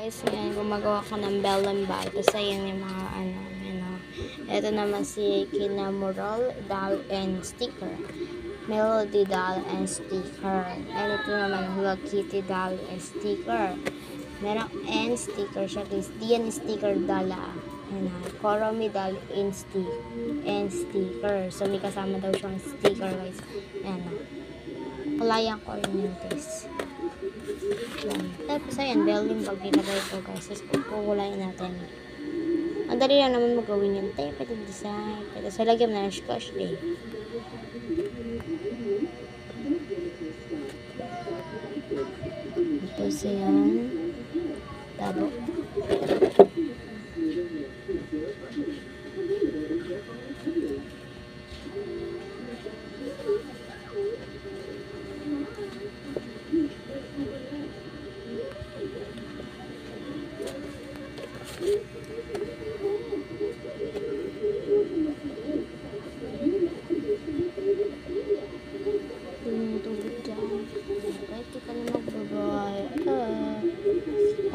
Guys, ngayon gumagawa ko ng bellum bag. Kasi yan yung mga ano, ano. Ito naman si Kinamural, doll and sticker. Melody doll and sticker. And ito naman Hello Kitty doll and sticker. Merong and sticker siya guys. Diyan sticker dala. Ano, Koromi doll and stick and sticker. So may kasama daw siyang sticker guys. Ano. Kulayan ko rin yun guys. Tapos ayan, building bag nilagay ko guys. Tapos kukulayin natin. Ang dali lang naman magawin yun. Tayo, pwede design. Pwede sa lagyan na ng scotch eh. Tapos ayan. Tabo.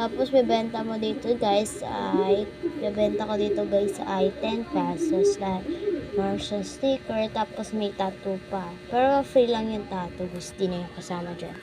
Tapos, bibenta mo dito, guys, ay, bibenta ko dito, guys, ay 10 pesos lang. Marshall sticker, tapos may tattoo pa. Pero free lang yung tattoo, guys, di na yung kasama dyan.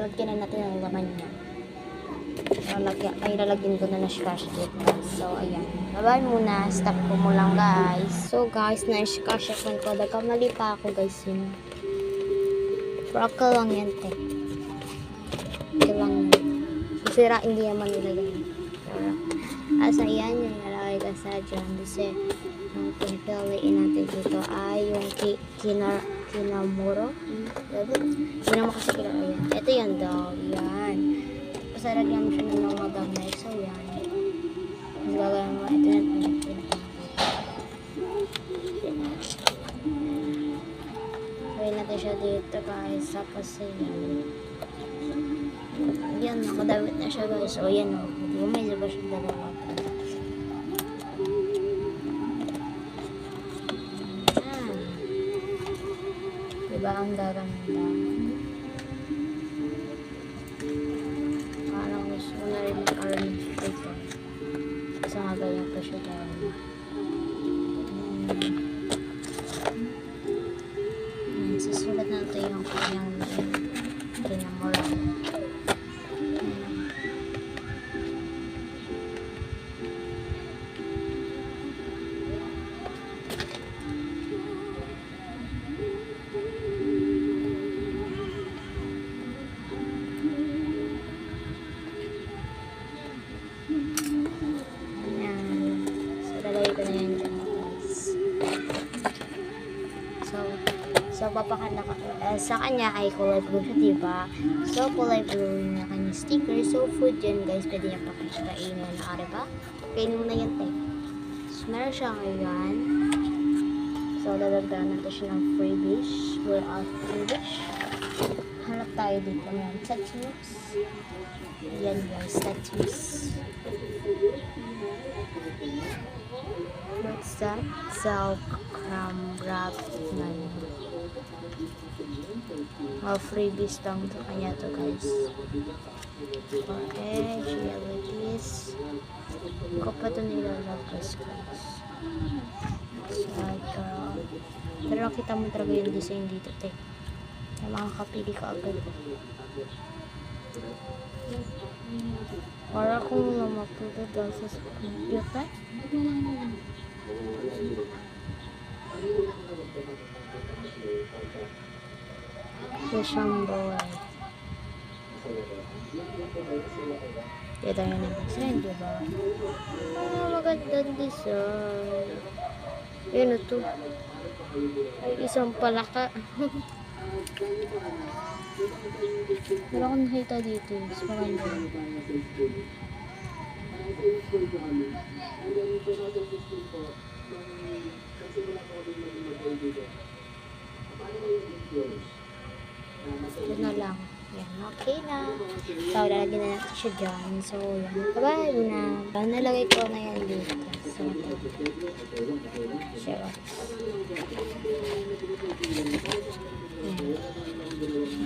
Lalagyan na natin ang laman niya. Lalagyan, ay lalagyan ko na na tape. So, ayan. Babay muna. Stop ko mo lang, guys. So, guys, na-scotch tape ko. Nagkamali pa ako, guys, yun. Broccoli lang yan, te. Ito lang. Sira, hindi naman nilagay. Pero, asa yan yung nalagay ka sa dyan. Kasi, ang pipiliin natin dito ay yung ki, kina, kinamuro. Hindi naman kasi kila, ayan. Ito yan daw. Yan. Kasi lagyan mo siya ng mga damay. So, yan. Mas gagawin mo. Ito na. Gawin natin siya dito guys. Tapos yan. Yan, nakadawit na siya guys. So, yan o. Di ba may diba siya dalawa? Diba ang gaganda? Parang so papakala ka, eh, sa kanya ay kulay blue siya, diba? So, kulay blue yung kanyang sticker. So, food yan, guys. Pwede niya pakikainin na, ari ba? Kainin mo na yan, te. So, meron siya ngayon. So, lalagyan natin siya ng freebies. We're out freebies. Hanap tayo dito ngayon. Tattoos. Yan, guys. Tattoos. What's that? Self crumb wrap na yun. Mga freebies lang to kanya to guys. For edge, yellow cheese. Ko pa ito nilalabas guys. Side. Pero nakita mo talaga yung design dito, te. May makakapili ka agad. Para kung mamapulo daw sa computer. Fishang boy. Kita yun ang design, di ba? Ah, magandang design. Yun ito. Isang palaka. Wala akong nakita dito. Mas maganda. Ito na lang. Yan, okay na. So, lalagyan na natin siya dyan. So, yan. Kabay na. So, nalagay ko na dito. So, ito. Sure. Yan.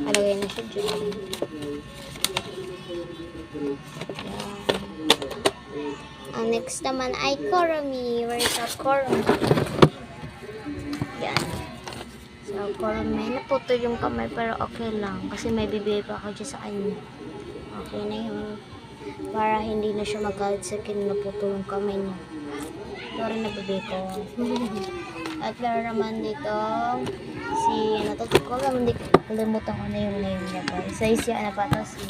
Nalagay na siya dyan. Yan. Ang next naman ay Koromi. Where's the Koromi? So, Koromi. Naputol yung kamay pero okay lang. Kasi may bibigay pa ako dyan sa kanya. Okay na yun. Para hindi na siya magalit sa akin na naputol yung kamay niya. Ito rin nabibigay ko. At meron naman dito si, ano to, ko lang, hindi kalimutan ko na yung name niya guys. Sa isya, ano pa to, si,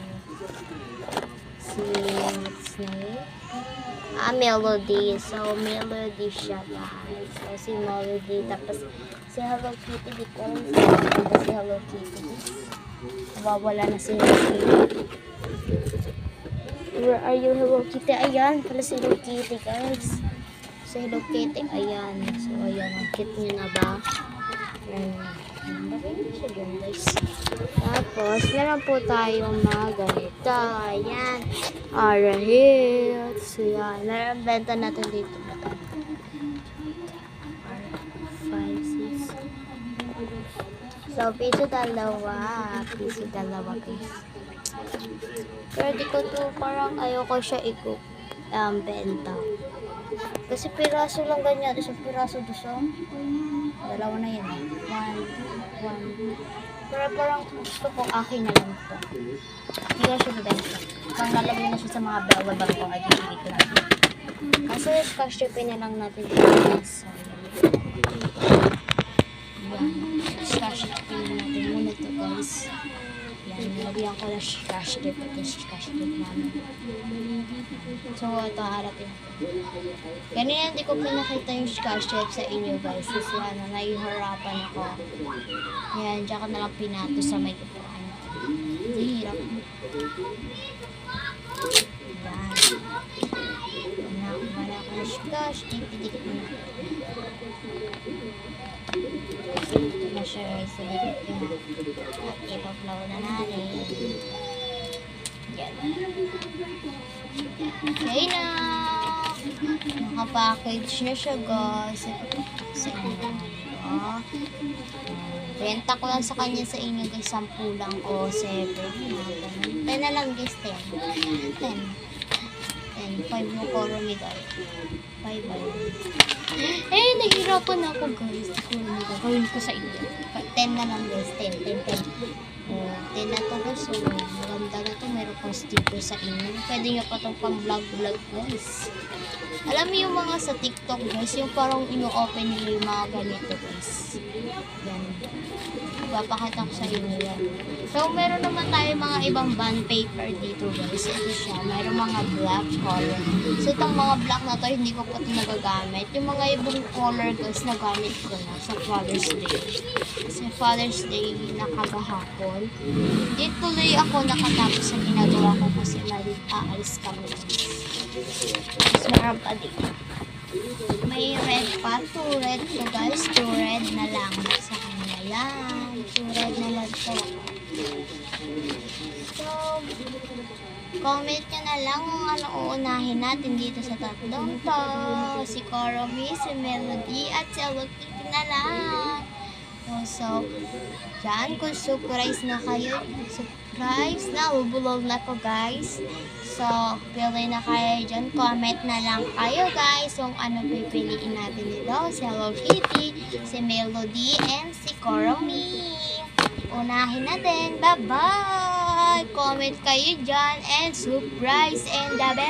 si, what's name? Ah, Melody. So, Melody siya guys. So, si Melody. Tapos, si Hello Kitty. Sa ba si Hello Kitty. Nawawala na si Hello Kitty. Where are you, Hello Kitty? Ayan, pala si Hello Kitty, guys. Si Hello Kitty, ayan. So, ayan. Cute niya na ba? Ayan. Tapos, meron po tayong mga ganito. Ayan. Arahit. So, yan. Meron benta natin dito. Five, six. So, piso dalawa. Piso dalawa, guys. Pero di ko to, parang ayoko siya iku um, benta. Kasi piraso lang ganyan. Isang piraso doon sa Dalawa na yun. One, one. Pero parang gusto ko akin na lang to. Hindi ko siya bibenta. Pag nalagay na siya sa mga bag ko, ay bibili ko lang. Kasi cash na lang natin dito. Nilagyan ko na siya cash dip at dip namin. So, ito harating ko. Ganyan hindi ko pinakita yung dip sa inyo guys. Kasi ano, nahihirapan ako. Yan, diyan ko na lang pinato sa may upuan. Hindi hirap. Yan. Wala, wala ko na cash dip. Dikit mo na. Ito na siya guys. So, dikit ko na. At ipaplow na natin. Okay na. Nakapackage na siya guys. Sa inyo. Diba? Renta ko lang sa kanya sa inyo guys. 10 lang o 7. 10 na lang guys. 10. 10. 10. 5 mo koro ni guys. 5 ba yun? Eh, nahihirapan ako guys. Kuro ni Gagawin ko sa inyo. 10 na lang guys. 10. 10. 10. Oh, 10 na to guys. So, maganda na to. Meron pang sticker sa inyo. Pwede nyo pa itong pang vlog-vlog guys. Alam mo yung mga sa TikTok guys, yung parang ino-open nila yung mga ganito guys. Yan. Papakita ko sa inyo yan. So, meron naman tayo mga ibang bond paper dito guys. Ito siya. Meron mga black color. So, itong mga black na to, hindi ko pa ito nagagamit. Yung mga ibang color guys, nagamit ko na sa Father's Day. Sa Father's Day na kagahapon. Hindi tuloy ako nakatapos sa ginagawa ko kasi mali aalis kami. Tapos meron pa dito. May red pa. Two red to guys. Two red na lang sa kanya. Yan. Red na lang to. So, comment nyo na lang kung ano uunahin natin dito sa tatlong to. Si Koromi, si Melody, at si Hello Kitty na lang. So, so dyan, kung surprise na kayo, surprise na, ubulol na ko guys. So, pili na kayo dyan, comment na lang kayo guys kung ano pipiliin natin dito. Si Hello Kitty, si Melody, and si Koromi. Unahin na din. Bye-bye! Comment kayo dyan and surprise and the best!